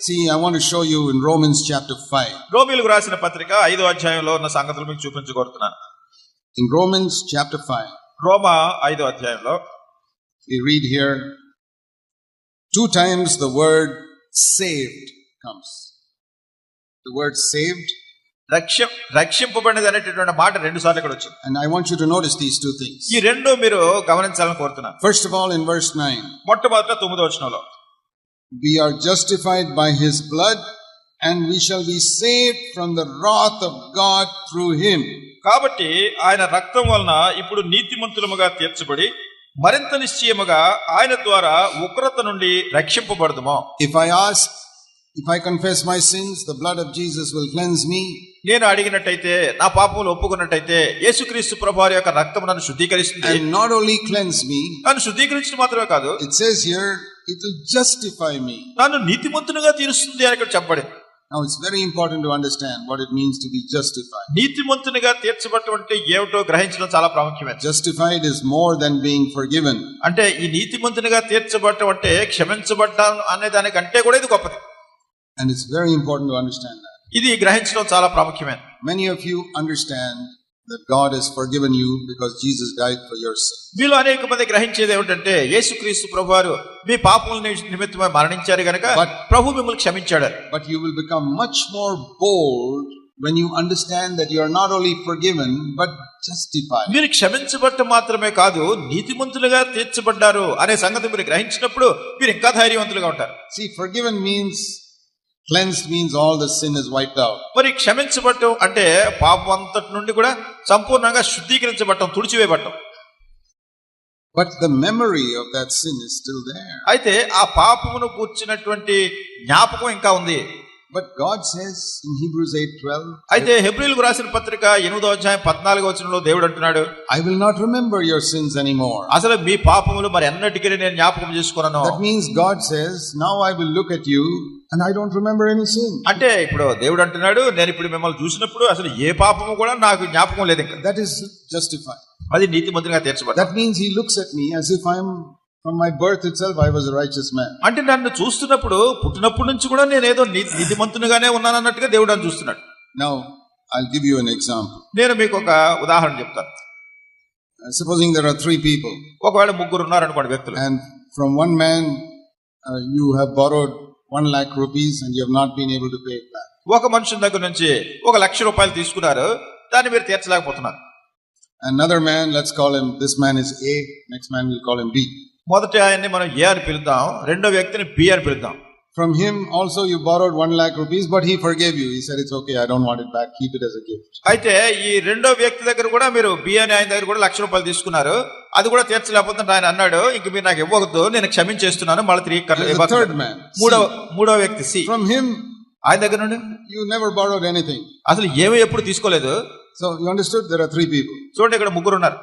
See, I want to show you in Romans chapter 5. రోమిలకు రాసిన పత్రిక ఐదో అధ్యాయంలో ఉన్న సంగతులు మీకు చూపించగోరుతున్నాను In Romans chapter 5, రోమా ఐదో అధ్యాయంలో we read here two times the word saved comes. The word saved, రక్ష రక్షింపబడినది అనేటటువంటి మాట రెండు సార్లు ఇక్కడ వచ్చింది and I want you to notice these two things. ఈ రెండు మీరు గమనించాలని కోరుతున్నాను First of all, in verse 9, మొట్టమొదట తొమ్మిదో వచనంలో we are justified by his blood, and we shall be saved from the wrath of God through him. కాబట్టి ఆయన రక్తం వలన ఇప్పుడు నీతిమంతులముగా తీర్చబడి మరింత నిశ్చయముగా ఆయన ద్వారా ఉగ్రత నుండి రక్షింపబడదుము If I ask, if I confess my sins, the blood of Jesus will cleanse me. నేను అడిగినట్టయితే నా పాపములు ఒప్పుకున్నట్టయితే యేసుక్రీస్తు ప్రభు యొక్క రక్తం నన్ను శుద్ధీకరిస్తుంది And not only cleanse me, నన్ను శుద్ధీకరించడం మాత్రమే కాదు it says here, it will justify me. నన్ను నీతిమంతునిగా తీరుస్తుంది అని ఇక్కడ చెప్పబడింది Now it's very important to understand what it means to be justified. నీతిమంతునిగా తీర్చబడటం అంటే ఏమిటో గ్రహించడం చాలా ప్రాముఖ్యమైనది Justified is more than being forgiven. అంటే ఈ నీతిమంతునిగా తీర్చబడటం అంటే క్షమించబడ్డాను అనే దానికంటే కూడా ఇది గొప్పది And it's very important to understand that. ఇది గ్రహించడం చాలా ప్రాముఖ్యమైనది Many of you understand that God has forgiven you because Jesus died for your sin. మీలో అనేక మంది గ్రహించేది ఏమిటంటే యేసుక్రీస్తు ప్రభు వారు మీ పాపముల నిమిత్తమై మరణించారు గనక ప్రభు మిమ్మల్ని క్షమించాడు But you will become much more bold when you understand that you are not only forgiven but justified. మీరు క్షమించబడటం మాత్రమే కాదు నీతిమంతులుగా తీర్చబడ్డారు అనే సంగతి మీరు గ్రహించినప్పుడు మీరు ఇంకా ధైర్యవంతులుగా ఉంటారు See, forgiven means cleansed means all the sin is wiped out. మరి క్షమించబడటం అంటే పాపం అంతటి నుండి కూడా సంపూర్ణంగా శుద్ధీకరించబడటం తుడిచివేయబడటం But the memory of that sin is still there. అయితే ఆ పాపమును కూర్చున్నటువంటి జ్ఞాపకం ఇంకా ఉంది but God says in Hebrews 8:12 అయితే హెబ్రీయులకు రాసిన పత్రిక 8వ అధ్యాయం 14వ వచనంలో దేవుడు అంటున్నాడు I will not remember your sins any అసలు మీ పాపములు మరి ఎన్నటికీ నేను జ్ఞాపకం చేసుకోనను. That means God says now I will look at you and I don't remember any sin అంటే ఇప్పుడు దేవుడు అంటున్నాడు నేను ఇప్పుడు మిమ్మల్ని చూసినప్పుడు అసలు ఏ పాపము కూడా నాకు జ్ఞాపకం లేదు దట్ ఇస్ జస్టిఫై అది నీతి మంత్రిగా తీర్చబడి that means he looks at me as if i am from my birth itself, I was a righteous man. అంటే నన్ను చూస్తున్నప్పుడు పుట్టినప్పటి నుంచి కూడా నేను ఏదో నీ- నీతిమంతునిగానే ఉన్నాను అన్నట్టుగా దేవుడు నన్ను చూస్తున్నాడు Now, I'll give you an example. నేను మీకు ఒక ఉదాహరణ చెప్తాను Uh, supposing there are three people, ఒకవేళ ముగ్గురు ఉన్నారనుకోండి వ్యక్తులు and from one man, uh, you have borrowed one lakh rupees and you have not been able to pay it back. ఒక మనుషుని దగ్గర నుంచి ఒక లక్ష రూపాయలు తీసుకున్నారు దాన్ని మీరు తీర్చలేకపోతున్నారు Another man, let's call him, this man is A, next man we'll call him B. మొదటి ఆయన్ని మనం ఏ అని పిలుద్దాం? రెండో వ్యక్తిని బి అని పిలుద్దాం. From him also you borrowed one lakh rupees, but he forgave you. He said, it's okay, I don't want it back, keep it as a gift. అయితే ఈ రెండో వ్యక్తి దగ్గర కూడా మీరు బి అని ఆయన దగ్గర కూడా లక్ష రూపాయలు తీసుకున్నారు. అది కూడా తీర్చలేకపోతే ఆయన అన్నాడు. ఇంక మీరు నాకు ఇవ్వకూడదు నేను క్షమించేస్తున్నాను మళ్ళీ తిరిగి third man. మూడో మూడో వ్యక్తి సి. From him, ఆయన దగ్గర నుండి? you never borrowed anything. అసలు ఏమీ ఎప్పుడు తీసుకోలేదు. So you understood there are three people. చూడండి ఇక్కడ ముగ్గురు ఉన్నారు.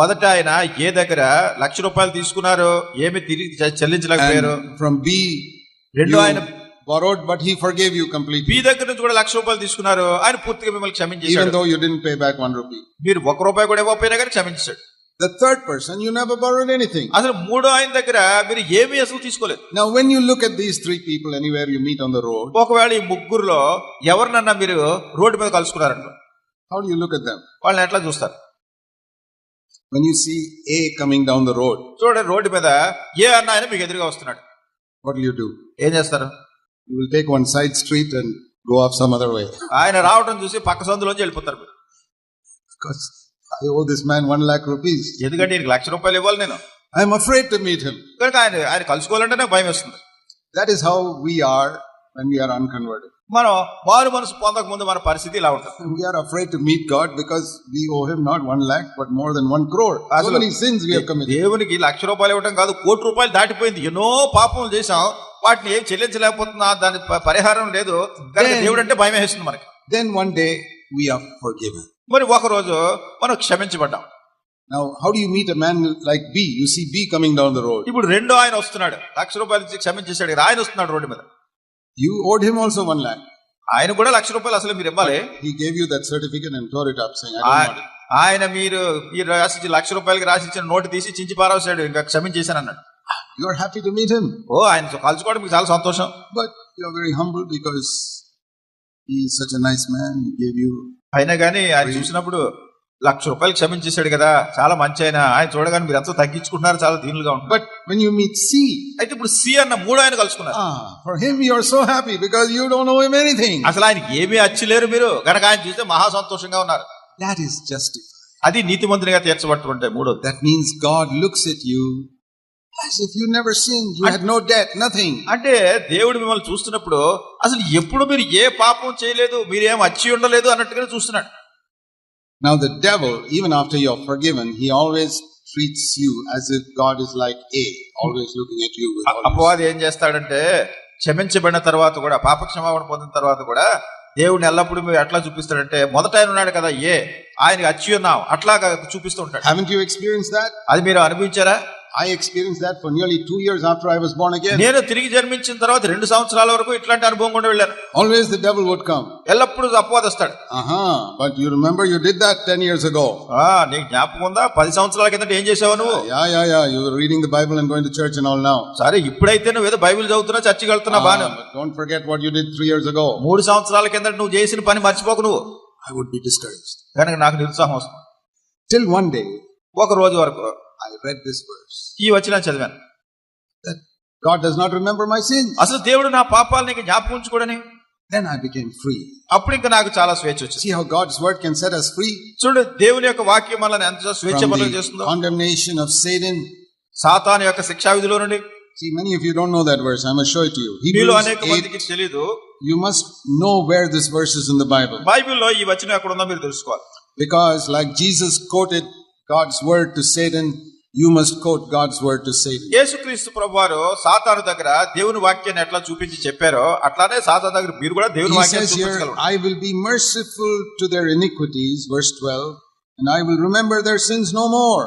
మొదట ఆయన ఏ దగ్గర లక్ష రూపాయలు తీసుకున్నారు? ఏమీ తిరిగి చెల్లించలేకపోయారు? ఫ్రమ్ బి రెండు ఆయన borrowed but he forgave you complete మీ దగ్గర నుంచి కూడా లక్ష రూపాయలు తీసుకున్నారు. ఆయన పూర్తిగా మిమ్మల్ని క్షమించేశాడు. Even though you didn't pay back 1 rupee. మీరు 1 రూపాయి కూడా ఇవ్వకపోయినా కానీ క్షమించేశాడు. The third person you never borrowed anything. అసలు మూడో ఆయన దగ్గర మీరు ఏమీ అసలు తీసుకోలేదు. Now when you look at these three people anywhere you meet on the road ఒకవేళ ఈ ముగ్గురులో ఎవరినన్నా మీరు రోడ్ మీద కలుసుకున్నారంట how do you look at them? వాళ్ళని ఎట్లా చూస్తారు When you see A coming down the road, చూడండి రోడ్డు మీద ఏ అన్న ఆయన మీకు ఎదురుగా వస్తున్నాడు what will you do? ఏం చేస్తారు You will take one side street and go off some other way. ఆయన రావడం చూసి పక్క సందులోంచి వెళ్ళిపోతారు. Because I owe this man one lakh rupees. ఎందుకంటే ఈయనకి లక్ష రూపాయలు ఇవ్వాలి నేను I'm afraid to meet him. కనుక ఆయన ఆయన కలుసుకోవాలంటే నాకు భయం వేస్తుంది That is how we are when we are unconverted. మనం వారు మనసు పొందక ముందు మన పరిస్థితి ఇలా ఉంటుంది. We are afraid to meet God because we owe him not 1 lakh but more than 1 crore uh so many sins we have committed దేవునికి లక్ష రూపాయలు ఇవ్వడం కాదు కోటి రూపాయలు దాటిపోయింది. ఎన్నో పాపములు చేశాం వాటిని ఏం చెల్లించలేకపోతున్నా దాని పరిహారం లేదు. కనుక దేవుడు అంటే భయం వేస్తుంది మనకి. Then one day we are forgiven మరి ఒక రోజు మనం క్షమించబడ్డాం. Now how do you meet a man like be you see be coming down the road ఇప్పుడు రెండో ఆయన వస్తున్నాడు. లక్ష రూపాయలు ఇచ్చి క్షమించేశాడు. ఆయన వస్తున్నాడు రోడ్డు మీద. You owed him also one lakh ఆయన కూడా లక్ష రూపాయలు అసలు మీరు ఇవ్వాలి. He gave you that certificate and floor it up ఆయన మీరు మీరు రాసిచ్చిన లక్ష రూపాయలకి రాసిచ్చిన నోటు తీసి చించి పారవేశాడు ఇంకా క్షమించేశాను అన్నాడు. You are happy to meet him oh ఆయన కలుసుకోవడం మీకు చాలా సంతోషం. But you are very humble because he is such a nice man he gave you అయినా గానీ ఆయన చూసినప్పుడు లక్ష రూపాయలు క్షమించేశాడు కదా చాలా మంచి ఆయన ఆయన చూడగానే మీరు ఎంతో తగ్గించుకుంటున్నారు చాలా దీనులుగా ఉంటుంది But when you meet C, అయితే ఇప్పుడు సి అన్న మూడు ఆయన కలుసుకున్నారు for him you're so happy because you don't owe him anything. అసలు ఆయనకి ఏమీ అచ్చిలేరు మీరు కనుక ఆయన చూస్తే మహా సంతోషంగా ఉన్నారు That is justified. అది నీతిమంతునిగా తీర్చబట్టుకుంటే మూడోది That means God looks at you as if you never sinned. You had no debt, nothing. అంటే దేవుడు మిమ్మల్ని చూస్తున్నప్పుడు అసలు ఎప్పుడు మీరు ఏ పాపం చేయలేదు మీరేం అచ్చి ఉండలేదు అన్నట్టుగానే చూస్తున్నాడు Now the devil, even after you're forgiven, he always treats you as if God is like A, always looking at you with అపవాది ఏం చేస్తాడంటే క్షమించబడిన తర్వాత కూడా పాప క్షమాపణ పొందిన తర్వాత కూడా దేవుడిని ఎల్లప్పుడూ మీరు ఎట్లా చూపిస్తాడంటే మొదట ఆయన ఉన్నాడు కదా ఏ ఆయనకి అచ్చి ఉన్నాం అట్లాగా చూపిస్తూ ఉంటాడు Haven't you experienced that? అది మీరు అనుభవించారా I experienced that for nearly two years after I was born again. నేను తిరిగి జన్మించిన తర్వాత రెండు సంవత్సరాల వరకు ఇట్లాంటి అనుభవం కూడా వెళ్ళాను Always the devil would come. ఎల్లప్పుడూ అపవాది వస్తాడు Uh huh. But you remember you did that 10 years ago. ఆ నీకు జ్ఞాపకం ఉందా పది సంవత్సరాల కిందట ఏం చేసావు నువ్వు Yeah, yeah, yeah. You were reading the Bible and going to church and all now. సరే ఇప్పుడైతే నువ్వు ఏదో బైబిల్ చదువుతున్నా చర్చికి వెళ్తున్నా Banu Ah, don't forget what you did three years ago. మూడు సంవత్సరాల కిందట నువ్వు చేసిన పని మర్చిపోకు నువ్వు I would be discouraged. కనుక నాకు నిరుత్సాహం వస్తుంది Till one day, ఒక రోజు వరకు I read this verse ఈ వచ్చిన చదివాను that God does not remember my sins. అసలు దేవుడు నా పాపాలు నీకు జ్ఞాపకం ఉంచుకోడని Then I became free. అప్పుడు ఇంకా నాకు చాలా స్వేచ్ఛ వచ్చింది See how God's word can set us free చూడు దేవుని యొక్క వాక్యం మనల్ని ఎంత స్వేచ్ఛ from బలం the చేస్తుందో condemnation of Satan. సాతాను యొక్క శిక్షా విధిలో నుండి See, many of you don't know that verse. I must show it to you. Hebrews అనేక 8, మందికి తెలియదు you must know where this verse is in the Bible. బైబిల్లో ఈ వచనం ఎక్కడ ఉందో మీరు తెలుసుకోవాలి Because like Jesus quoted God's word to Satan, you must quote God's word to Satan. యేసుక్రీస్తు ప్రభు వారు సాతాను దగ్గర దేవుని వాక్యాన్ని ఎట్లా చూపించి చెప్పారో అట్లానే సాతాను దగ్గర మీరు కూడా దేవుని He వాక్యాన్ని says here, చూపించగలరు I will be merciful to their iniquities, verse 12, and I will remember their sins no more.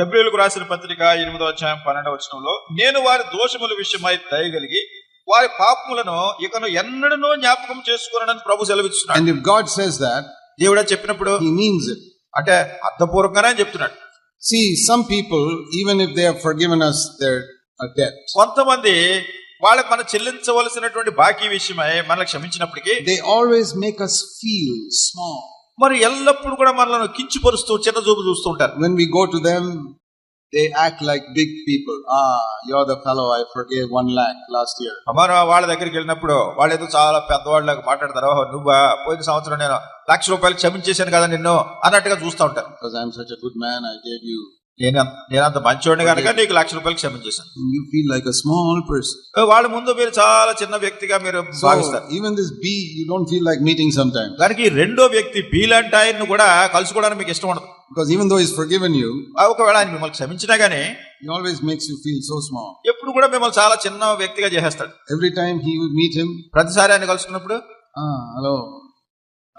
హెబ్రిలకు రాసిన పత్రిక ఎనిమిదో అధ్యాయం పన్నెండవ వచనంలో నేను వారి దోషముల విషయమై దయగలిగి వారి పాపములను ఇకను ఎన్నడనో జ్ఞాపకం చేసుకోనని ప్రభు సెలవిస్తున్నాడు And if God says that, దేవుడా చెప్పినప్పుడు He means it. అంటే అర్థపూర్వకంగానే చెప్తున్నాడు. People, even if they have forgiven us their uh, debt, కొంతమంది వాళ్ళకి మనం చెల్లించవలసినటువంటి బాకీ విషయమై మనల్ని క్షమించినప్పటికీ they always make us feel small. మరి ఎల్లప్పుడు కూడా మనల్ని కించిపరుస్తూ చిన్న చూపు చూస్తూ ఉంటారు. When we go to them, they act like big people. Ah, you're the fellow I forgave one lakh last year. మరి వాళ్ళ దగ్గరికి వెళ్ళినప్పుడు వాళ్ళు ఏదో చాలా పెద్దవాళ్ళకి మాట్లాడతారు "ఓహో, నువ్వా పోయిన సంవత్సరం నేను లక్ష రూపాయలు క్షమించేశాను కదా నిన్ను అన్నట్టుగా చూస్తూ Because I'm such a good man, I gave you. నేను అంత- నేను అంత మంచివాడిని కనుక నీకు లక్ష రూపాయలు క్షమించేశాను feel like a small person. వాళ్ళ ముందు మీరు చాలా చిన్న వ్యక్తిగా మీరు భావిస్తారు even this B, you don't feel like meeting sometimes. కనుక ఈ రెండో వ్యక్తి బీలాంటి ఆయన్ని కూడా కలుసుకోవడానికి మీకు ఇష్టం ఉండదు even though he's forgiven you, ఆ ఒకవేళ ఆయన మిమ్మల్ని క్షమించినా గానీ he always makes you feel so small. ఎప్పుడు కూడా మిమ్మల్ని చాలా చిన్న వ్యక్తిగా చేసేస్తాడు Every time he would meet him, ప్రతిసారి ఆయన కలుసుకున్నప్పుడు ah,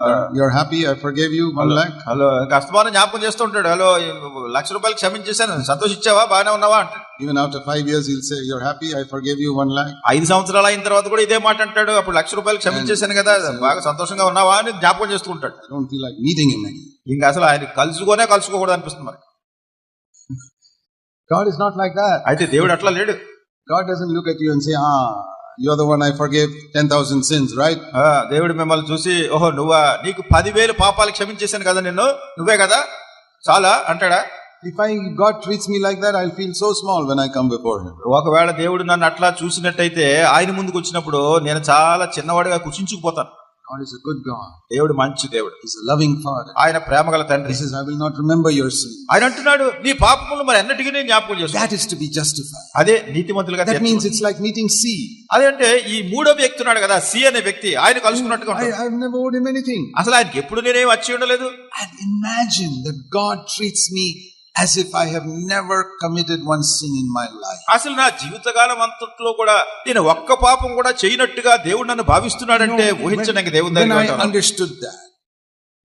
You're happy I forgave you one lakh? Hello ఇంకా అస్తమానం జ్ఞాపకం చేస్తూ ఉంటాడు హలో లక్ష రూపాయలు క్షమించేశాను. సంతోషించావా బాగానే ఉన్నావా? అంటాడు. Even after five years, he'll say, You're happy I forgave you one lakh? ఐదు సంవత్సరాలు అయిన తర్వాత కూడా ఇదే మాట అంటాడు. అప్పుడు లక్ష రూపాయలు క్షమించేశాను కదా. బాగా సంతోషంగా ఉన్నావా? అని జ్ఞాపకం చేస్తూ ఉంటాడు. I don't feel like meeting him again. ఇంకా అసలు ఆయన కలుసుకోనే కలుసుకోకూడదు అనిపిస్తుంది మరి God is not like that. అయితే దేవుడు అట్లా లేడు. God doesn't look at you and say, Ah, you're the one I forgave 10,000 sins, right? ఆ, దేవుడు మిమ్మల్ని చూసి ఓహో నువ్వా? నీకు పదివేలు పాపాలు క్షమించేశాను కదా నిన్ను? నువ్వే కదా? చాలా అంటాడా? If I God treats me like that, I'll feel so small when I come before Him. ఒకవేళ దేవుడు నన్ను అట్లా చూసినట్టయితే ఆయన ముందుకు వచ్చినప్పుడు నేను చాలా చిన్నవాడిగా కుచించుకుపోతాను. God is a good God. దేవుడు మంచి దేవుడు He's a loving Father. ఆయన ప్రేమ గల తండ్రి He says, I will not remember your sin. ఆయన అంటున్నాడు నీ పాపములు మరి అన్నిటికీ నేను జ్ఞాపకం చేస్తాను That is to be justified. అదే నీతిమంతులుగా That means it's like meeting C. అదే అంటే ఈ మూడో వ్యక్తి ఉన్నాడు కదా సి అనే వ్యక్తి ఆయన కలుసుకున్నట్టుగా I, ఉంటాడు. I've never owed him anything. అసలు ఆయనకి ఎప్పుడు నేనేం వచ్చి ఉండలేదు And imagine that God treats me as if I have never committed one sin in my life. అసలు నా జీవితకాలం అంతట్లో కూడా నేను ఒక్క పాపం కూడా చేయనట్టుగా దేవుడు నన్ను భావిస్తున్నాడంటే ఊహించడానికి దగ్గర I understood that,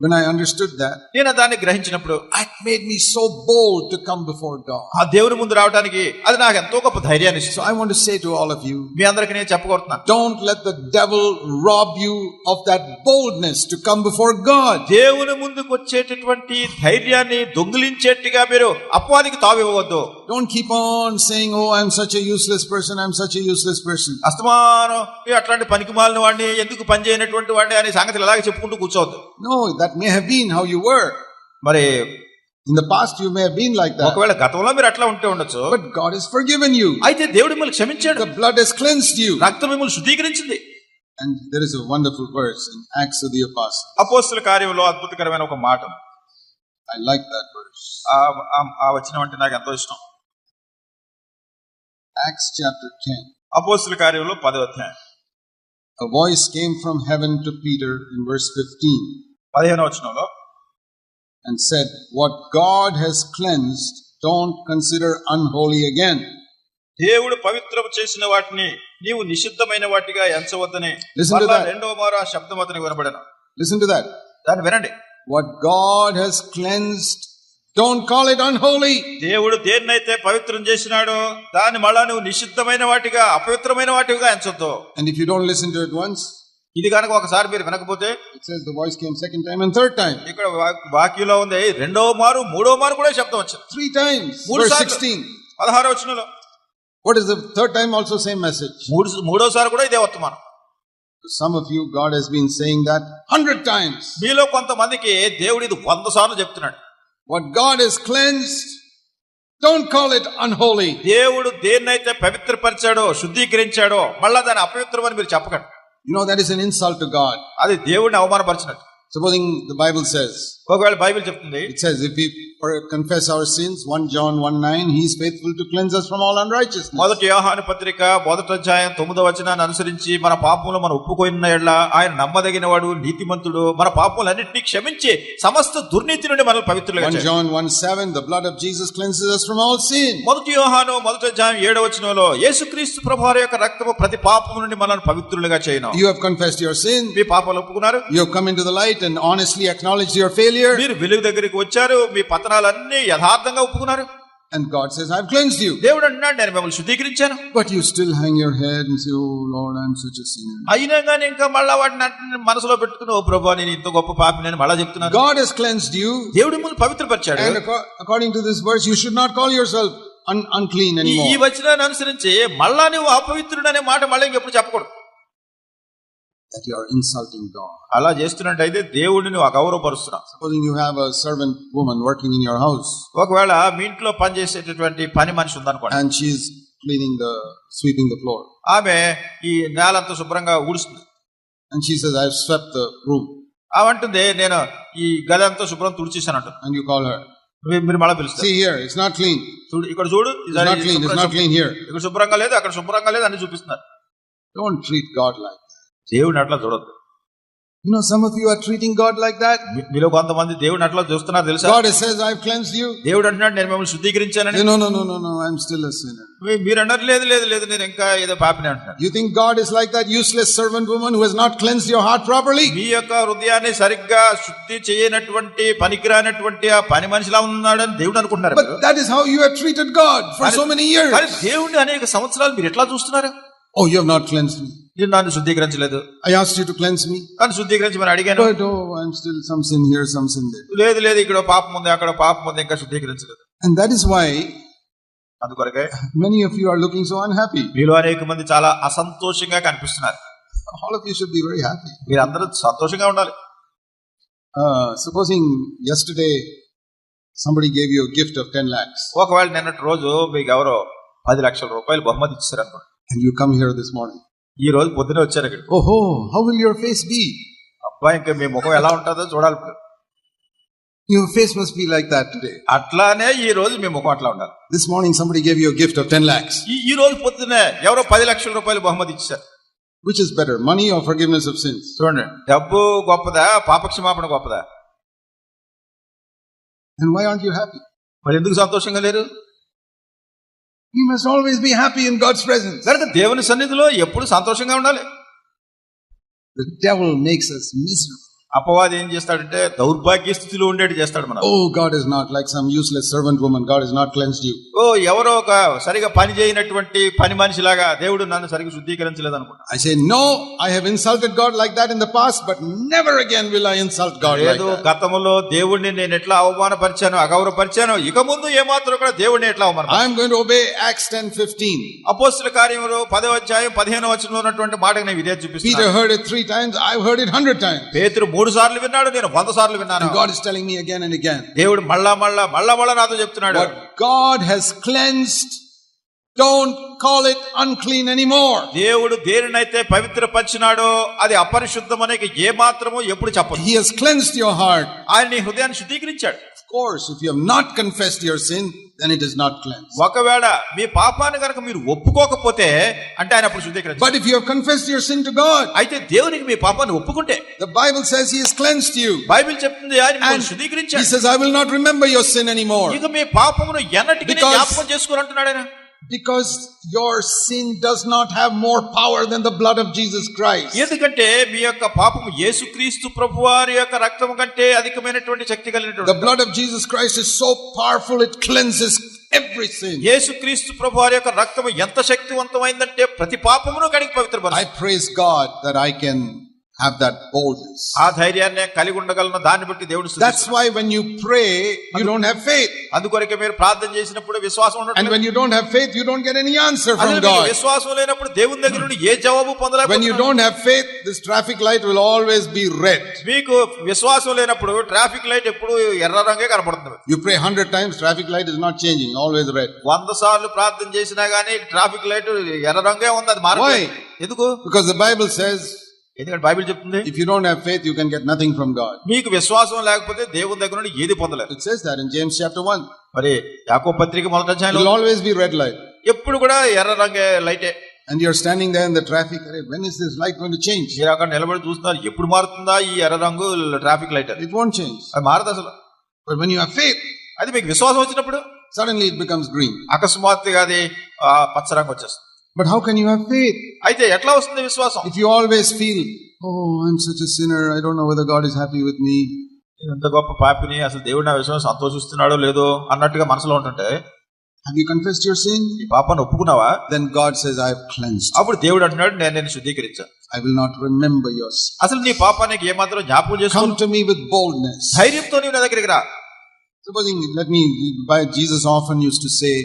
when I understood that, నేను దాన్ని గ్రహించినప్పుడు it made me so bold to come before God. ఆ దేవుని ముందు రావడానికి అది నాకు ఎంతో గొప్ప ధైర్యాన్ని So ఇస్తుంది I want to say to all of you, మీ అందరికి నేను చెప్పగలుగుతున్నాను don't let the devil rob you of that boldness to come before God. దేవుని ముందుకు వచ్చేటటువంటి ధైర్యాన్ని దొంగిలించేట్టుగా మీరు అపవాదికి తావివ్వవద్దు Don't keep on saying, Oh, I'm such a useless person, I'm such a useless person. అస్తమానం "ఏ, అట్లాంటి పనికి మాలిన వాడిని ఎందుకు పని చేయనటువంటి వాడిని అనే సంగతులు ఇలాగే చెప్పుకుంటూ కూర్చోవద్దు No, that may have been how you were. మరి In the past, you may have been like that. ఒకవేళ గతంలో మీరు అట్లా ఉంటే ఉండొచ్చు But God has forgiven you. అయితే దేవుడు మిమ్మల్ని క్షమించాడు The blood has cleansed you. రక్తం మిమ్మల్ని శుద్ధీకరించింది And there is a wonderful verse in Acts of the Apostles. అపోస్తుల కార్యంలో అద్భుతకరమైన ఒక మాట. I like that verse. ఆ- వచ్చిన అంటే నాకు ఎంతో ఇష్టం Acts chapter 10. అపోస్తుల కార్యంలో పదో అధ్యాయం A voice came from heaven to Peter in verse 15 పదిహేను వచనంలో and said, What God has cleansed, don't consider unholy again. దేవుడు పవిత్రం చేసిన వాటిని నీవు నిషిద్ధమైన వాటిగా ఎంచవద్దని Listen to మరలా that. రెండవ మారు ఆ శబ్దం అతనికి వినబడను Listen to that. దాన్ని వినండి What God has cleansed, don't call it unholy దేవుడు దేన్నైతే పవిత్రం చేసినాడు దాని మళ్ళా నువ్వు నిషిద్ధమైన వాటిగా అపవిత్రమైన వాటిగా ఎంచొద్దు. And if you don't listen to it once ఇది గనక ఒకసారి మీరు వినకపోతే it says the voice came second time and third time ఇక్కడ వాక్యులో ఉంది రెండో మారు మూడో మారు కూడా శబ్దం వచ్చింది. త్రీ టైమ్స్ మూడు 16 16 వచనంలో. What is the third time also same message మూడు మూడోసారి కూడా ఇదే ఉత్తమం Some of you, God has been saying that hundred times. What God has cleansed, don't call it unholy. దేవుడు దేన్నైతే పవిత్రపరిచాడో శుద్ధీకరించాడో మళ్ళా దాన్ని అపవిత్రం అని మీరు చెప్పకండి You know, that is an insult to God. అది దేవుడిని అవమానపరిచినట్టు Supposing the Bible says, ఒకవేళ బైబిల్ చెప్తుంది it says, if we confess our sins, 1 John 1 9, He is faithful to cleanse us from all unrighteousness. మొదటి యోహాను పత్రిక మొదటి అధ్యాయం తొమ్మిదో వచనాన్ని అనుసరించి మన పాపములు మనం ఒప్పుకోయిన ఎడ్ల ఆయన నమ్మదగిన వాడు నీతిమంతుడు మన పాపములన్నింటినీ క్షమించి సమస్త దుర్నీతి నుండి మనల్ని పవిత్రులుగా 1 చేశాడు. John 1 7, the blood of Jesus cleanses us from all sin. మొదటి యోహాను మొదటి అధ్యాయం ఏడవ వచనంలో యేసుక్రీస్తు ప్రభువారి యొక్క రక్తము ప్రతి పాపము నుండి మనల్ని పవిత్రులుగా చేయను You have confessed your sin. మీ పాపాలు ఒప్పుకున్నారు You have come into the light and honestly acknowledged your failure. మీరు వెలుగు దగ్గరికి వచ్చారు మీ పతనాలన్నీ యథార్థంగా ఒప్పుకున్నారు And God says, I've cleansed you. దేవుడు అంటున్నాడు నేను మిమ్మల్ని శుద్ధీకరించాను But you still hang your head and say, Oh Lord, I'm such a sinner. అయినా కానీ ఇంకా మళ్ళా వాటిని అట్నే మనసులో పెట్టుకుని ఓ ప్రభా నేను ఇంత గొప్ప పాపి నేను మళ్ళా చెప్తున్నాను God has cleansed you. దేవుడు మిమ్మల్ని పవిత్రపరిచాడు And acco- according to this verse, you should not call yourself un- unclean ఈ- ఈ anymore. వచనాన్ని అనుసరించి మళ్ళా నువ్వు అపవిత్రుడు అనే మాట మళ్ళీ ఇంకెప్పుడు చెప్పకూడదు That you are insulting God. అలా చేస్తున్నట్టయితే దేవుడిని అగౌరవపరుస్తున్నావు Supposing you have a servant woman working in your house ఒకవేళ మీ ఇంట్లో పనిచేసేటటువంటి పని మనిషి ఉందనుకోండి and she's cleaning the, sweeping the floor. ఆమె ఈ నేలంతా శుభ్రంగా ఊడుస్తుంది And she says, I've swept the room. ఆమె అంటుంది నేను ఈ గది అంతా శుభ్రం తుడిచేసాను అంటుంది And you call her. మీ- మీరు మళ్ళీ పిలుస్తారు See here, it's not clean. చూడు ఇక్కడ చూడు It's not clean. It's not clean here. ఇక్కడ శుభ్రంగా లేదు అక్కడ శుభ్రంగా లేదు అని చూపిస్తున్నారు Don't treat God like that. దేవుడిని అట్లా చూడొద్దు You know, some of you are treating God like that. మీలో కొంతమంది దేవుడిని అట్లా చూస్తున్నారు తెలుసా God says, I've cleansed you. దేవుడు అంటున్నాడు నేను మిమ్మల్ని శుద్ధీకరించానని no, no, no, no, no, I'm still a sinner. మీరు అన్నారు లేదు లేదు లేదు నేను ఇంకా ఏదో పాపిని అంటున్నాను You think God is like that useless servant woman who has not cleansed your heart properly? మీ యొక్క హృదయాన్ని సరిగ్గా శుద్ధి చేయనటువంటి పనికిరానటువంటి ఆ పని మనిషిలా ఉన్నాడని దేవుడు అనుకుంటున్నారు. But that is how you have treated God for so many years. కానీ దేవుడిని అనేక సంవత్సరాలు మీరు ఎట్లా చూస్తున్నారు Oh, you have not cleansed me. నేను నన్ను శుద్ధీకరించలేదు I asked you to cleanse me. కానీ శుద్ధీకరించమని అడిగాను But oh, I'm still some sin here, some sin there. లేదు లేదు ఇక్కడ పాపం ఉంది అక్కడ పాపం ఉంది ఇంకా శుద్ధీకరించలేదు And that is why అందుకొరకే many of you are looking so unhappy. మీలో అనేక మంది చాలా అసంతోషంగా కనిపిస్తున్నారు All of you should be very happy. మీరందరూ సంతోషంగా ఉండాలి Uh, supposing yesterday somebody gave you a gift of 10 lakhs ఒకవేళ నిన్నటి రోజు మీకు ఎవరో పది లక్షల రూపాయలు బహుమతి ఇచ్చారు అనుకోండి and you come here this morning. ఈ రోజు పొద్దునే వచ్చారు ఇక్కడ Oh, ho, how will your face be? అబ్బా ఇంకా మీ ముఖం ఎలా ఉంటుందో చూడాలి ఇప్పుడు. Your face must be like that today. అట్లానే ఈ రోజు మీ ముఖం అట్లా ఉండాలి This morning somebody gave you a gift of 10 lakhs. ఈ ఈ రోజు పొద్దునే ఎవరో పది లక్షల రూపాయలు బహుమతి ఇచ్చారు Which is better, money or forgiveness of sins? చూడండి డబ్బు గొప్పదా పాపక్షమాపణ గొప్పదా And why aren't you happy? మరి ఎందుకు సంతోషంగా లేరు You must always be happy in God's presence. కనుక దేవుని సన్నిధిలో ఎప్పుడు సంతోషంగా ఉండాలి The devil makes us miserable. అపవాది ఏం చేస్తాడంటే దౌర్భాగ్య స్థితిలో ఉండేది చేస్తాడు మనం ఓ God is not like some useless servant woman God is not cleansed you oh ఎవరో ఒక సరిగా పని చేయనటువంటి పని మనిషి లాగా దేవుడు నన్ను సరిగా శుద్ధీకరించలేదు అనుకుంట I say no I have insulted God like that in the past but never again will I insult God like that గతంలో దేవుడిని నేను ఎట్లా అవమాన పరిచాను అగౌరవ పరిచాను ఇక ముందు ఏ మాత్రం కూడా దేవుడిని ఎట్లా అవమాన I am going to obey Acts 10 15 అపోస్తల కార్యములు 10వ అధ్యాయం 15వ వచనంలో ఉన్నటువంటి మాటని విదే చూపిస్తాను Peter heard it 3 times I heard it 100 times పేతురు మూడు సార్లు విన్నాడు నేను వంద సార్లు విన్నాను. God is telling me again and again దేవుడు మళ్ళా మళ్ళా మళ్ళా మళ్ళా నాతో చెప్తున్నాడు. God has cleansed don't call it unclean anymore దేవుడు దేనినైతే పవిత్ర పరిచినాడో అది అపరిశుద్ధం అనేది ఏ మాత్రమో ఎప్పుడు చెప్పదు. He has cleansed your heart ఆయన నీ హృదయాన్ని శుద్ధీకరించాడు. Of course if you have not confessed your sin then it is not cleansed. ఒకవేళ మీ పాపాన్ని కనుక మీరు ఒప్పుకోకపోతే అంటే ఆయన అప్పుడు శుద్ధీకరించాడు But if you have confessed your sin to God, అయితే దేవునికి మీ పాపాన్ని ఒప్పుకుంటే the Bible says He has cleansed you. Bible చెప్తుంది ఆయన మిమ్మల్ని He శుద్ధీకరించాడు says, I will not remember your sin anymore. ఇక మీ పాపమును ఎన్నటికీ జ్ఞాపకం చేసుకోరు అంటున్నాడు ఆయన Because your sin does not have more power than the blood of Jesus Christ. ఎందుకంటే మీ యొక్క పాపము యేసుక్రీస్తు ప్రభు వారి యొక్క రక్తం కంటే అధికమైనటువంటి శక్తి The కలిగినటువంటి blood of Jesus Christ is so powerful, it cleanses every sin. యేసుక్రీస్తు ప్రభు వారి యొక్క రక్తము ఎంత శక్తివంతమైందంటే ప్రతి పాపమును కడిగి I పవిత్రపరుస్తుంది praise God that I can have that boldness. ఆ ధైర్యాన్ని కలిగి ఉండగలను దాన్ని బట్టి దేవుడు That's స్తుతిస్తాడు. why when you pray, you don't have faith. అందుకొరకే మీరు ప్రార్థన చేసినప్పుడు విశ్వాసం And ఉండట్లేదు. when you don't have faith, you don't get any answer అదే from మీకు God. విశ్వాసం లేనప్పుడు దేవుని దగ్గర నుండి ఏ జవాబు When you పొందలేకపోతున్నారు don't have faith, this traffic light will always be red. మీకు విశ్వాసం లేనప్పుడు ట్రాఫిక్ లైట్ ఎప్పుడు ఎర్ర రంగే కనపడుతుంది You pray hundred times, traffic light is not changing, always red. వంద సార్లు ప్రార్థన చేసినా గానీ ట్రాఫిక్ లైట్ ఎర్ర రంగే ఉంది అది మారదు Why? ఎందుకు Because the Bible says, ఎందుకంటే బైబిల్ చెప్తుంది if you don't have faith, you can get nothing from God. మీకు విశ్వాసం లేకపోతే దేవుని దగ్గర నుండి ఏది పొందలేరు It says that in James chapter 1. మరి యాకో పత్రిక మొదటి అధ్యాయంలో will always be red light. ఎప్పుడు కూడా ఎర్ర రంగే లైటే And you're standing there in the traffic. "Arey, When is this light going to change? మీరు అక్కడ నిలబడి చూస్తున్నారు ఎప్పుడు మారుతుందా ఈ ఎర్ర రంగు ట్రాఫిక్ లైట్ అది It won't change. అది మారదు అసలు But when you have faith, అది మీకు విశ్వాసం వచ్చినప్పుడు suddenly it becomes green. అకస్మాత్తుగా అది పచ్చ రంగు వచ్చేస్తుంది But how can you have faith అయితే ఎట్లా వస్తుంది విశ్వాసం if you always feel, oh, I'm such a sinner. I don't know whether God is happy with me. నేను ఎంత గొప్ప పాపిని అసలు దేవుడు నా విషయం సంతోషిస్తున్నాడో లేదో అన్నట్టుగా మనసులో ఉంటుంటే Have you confessed your sin? ఈ పాపాన్ని ఒప్పుకున్నావా Then God says, I have cleansed. అప్పుడు దేవుడు అంటున్నాడు నేను నేను శుద్ధీకరించాను I will not remember your sin. అసలు నీ పాపానికి ఏమాత్రం జ్ఞాపకం చేసుకో Come to me with boldness. ధైర్యంతో నీవు నా దగ్గరికి రా Supposing, let me, by Jesus often used to say,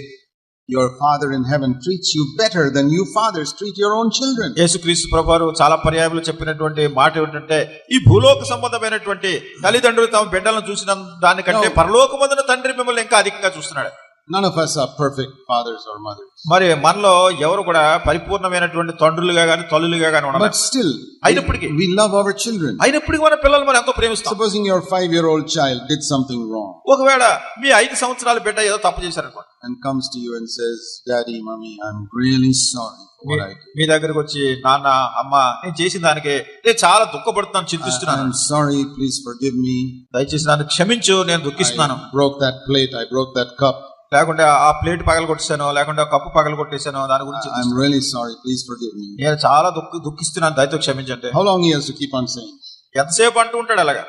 your father in heaven treats you better than you fathers treat your own children. యేసుక్రీస్తు ప్రభువారు చాలా పర్యాయములు చెప్పినటువంటి మాట ఏమిటంటే ఈ భూలోక సంబంధమైనటువంటి తల్లిదండ్రులు తమ బిడ్డలను చూసిన దానికంటే. పరలోకమందున తండ్రి మిమ్మల్ని ఇంకా అధికంగా చూస్తున్నాడు None of us are perfect fathers or mothers. మరి మనలో ఎవరు కూడా పరిపూర్ణమైనటువంటి తండ్రులుగా గాని తల్లులుగా గాని ఉండరు But still, అయినప్పటికీ we love our children. అయినప్పటికీ మన పిల్లలు మనం ఎంతో ప్రేమిస్తాం Supposing your five year old child did something wrong ఒకవేళ మీ ఐదు సంవత్సరాల బిడ్డ ఏదో తప్పు చేశారనుకోండి and comes to you and says, Daddy, Mommy, I'm really sorry for what I did. మీ దగ్గరకు వచ్చి నాన్న అమ్మ నేను చేసిన దానికి నేను చాలా దుఃఖపడుతున్నాను చింతిస్తున్నాను I'm sorry, please forgive me. దయచేసి నన్ను క్షమించు నేను దుఃఖిస్తున్నాను broke that plate, I broke that cup. లేకుంటే ఆ ప్లేట్ పగల కొట్టేశాను లేకుంటే ఆ కప్పు పగల కొట్టేశాను దాని గురించి I'm really sorry, please forgive me. నేను చాలా దుఃఖ దుఃఖిస్తున్నాను దయతో క్షమించండి long he has to keep on saying? ఎంతసేపు అంటూ ఉంటాడు అలాగా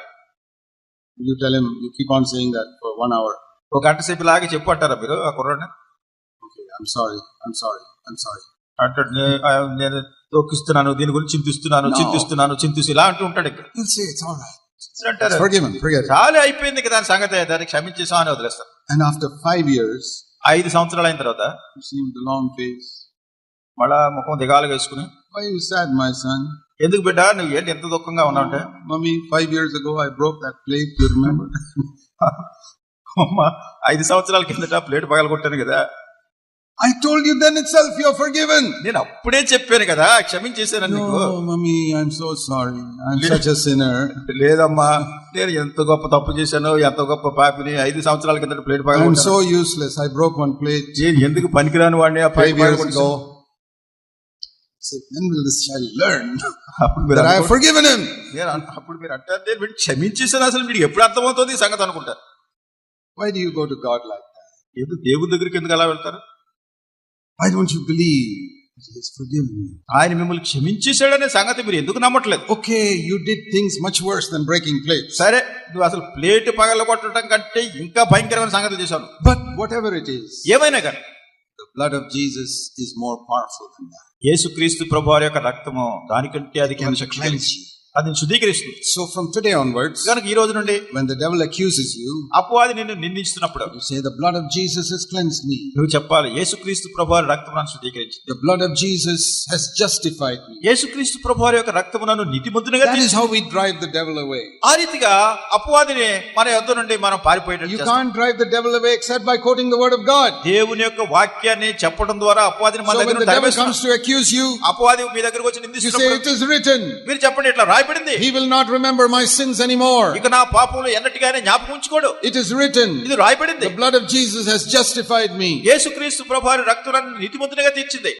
You tell him, you keep on saying that for one hour. ఒక గంట సేపు లాగి చెప్పు అంటారా మీరు ఆ కుర్రాడిని Okay, I'm sorry, I'm sorry, I'm sorry. అంటాడు "నే- ఆ, నేను దుఃఖిస్తున్నాను దీని గురించి చింతిస్తున్నాను. చింతిస్తున్నాను చింతిస్తూ ఇలా అంటూ ఉంటాడు ఇంకా He'll say, It's all right. అంటారు It's forgiven, forget it. చాలా అయిపోయింది కదా దాని సంగతి దాన్ని క్షమించేసాం అని వదిలేస్తాను అండ్ ఆఫ్టర్ ఫైవ్ ఇయర్స్ ఐదు సంవత్సరాలు అయిన తర్వాత సీమ్ ద లాంగ్ ఫేస్ మళ్ళా ముఖం దిగాలు వేసుకుని five you sad my son ఎందుకు బిడ్డ నువ్వు ఏంటి ఎంత దుఃఖంగా ఉన్నావు అంటే? Mummy five years ago I broke that plate you remember అమ్మా ఐదు సంవత్సరాల కిందట ప్లేట్ పగలగొట్టాను కదా. కదా I told you then itself you're forgiven. నేను అప్పుడే చెప్పాను కదా క్షమించేశాను నీకు I'm so sorry. I'm such a sinner. లేదమ్మా నేను ఎంత గొప్ప తప్పు చేశాను ఎంత గొప్ప పాపిని ఐదు సంవత్సరాల కింద ప్లేట్ పగల I'm so useless. I broke one plate నేను ఎందుకు పనికిరాని వాడిని ఆ plate. Say, when will this child learn అప్పుడు మీరు that I have అనుకో- forgiven him? నేను అన్- అప్పుడు మీరు అంటారు నేను వీడిని క్షమించేసాను అసలు వీడికి ఎప్పుడు అర్థమవుతుంది సంగతి అనుకుంటారు Why do you go to God like that? ఎందుకు దగ్గరికి ఎందుకు అలా వెళ్తారు ఐ డోంట్ యు బిలీవ్ ఆయన మిమ్మల్ని క్షమించేశాడనే సంగతి మీరు ఎందుకు నమ్మట్లేదు? Okay you did things much worse then breaking plate సరే నువ్వు అసలు ప్లేట్ పగల కొట్టడం కంటే ఇంకా భయంకరమైన సంగతి చేశాను but whatever it is ఏమైనా కానీ. Blood of Jesus is more powerful then that యేసుక్రీస్తు ప్రభువార యొక్క రక్తము దానికంటే అధికమైన శక్తి అదిని శుద్ధీకరిస్తుంది. సో ఫ్రమ్ టుడే ఆన్వర్డ్స్ గనుక ఈ రోజు నుండి when the devil accuses you అపవాది నిన్ను నిందించుతున్నప్పుడు you say the blood of Jesus has cleanse me నువ్వు చెప్పాలి యేసుక్రీస్తు ప్రభువారి రక్తమును శుద్ధీకరించి. The blood of Jesus has justified me యేసుక్రీస్తు ప్రభువారి యొక్క రక్తము నన్ను నీతిమంతునిగా that is how we drive the devil away ఆ రీతిగా అపవాదిని మన యొద్ద నుండి మనం పారిపోయేట you can't drive the devil away except by quoting the word of God దేవుని యొక్క వాక్యాన్ని చెప్పడం ద్వారా అపవాదిని మన దగ్గర నుండి దైవ యు అపవాది మీ దగ్గరికి వచ్చి నిందిస్తున్నాడు you say it is written మీరు చెప్పండి ఇట్లా రాయబడింది He will not remember my sins anymore. ఇక నా పాపములు ఎన్నటిగానే జ్ఞాపకం ఉంచుకోడు It is written. ఇది రాయబడింది The blood of Jesus has justified me. యేసుక్రీస్తు ప్రభు వారి రక్తం నన్ను నీతిమంతునిగా తీర్చింది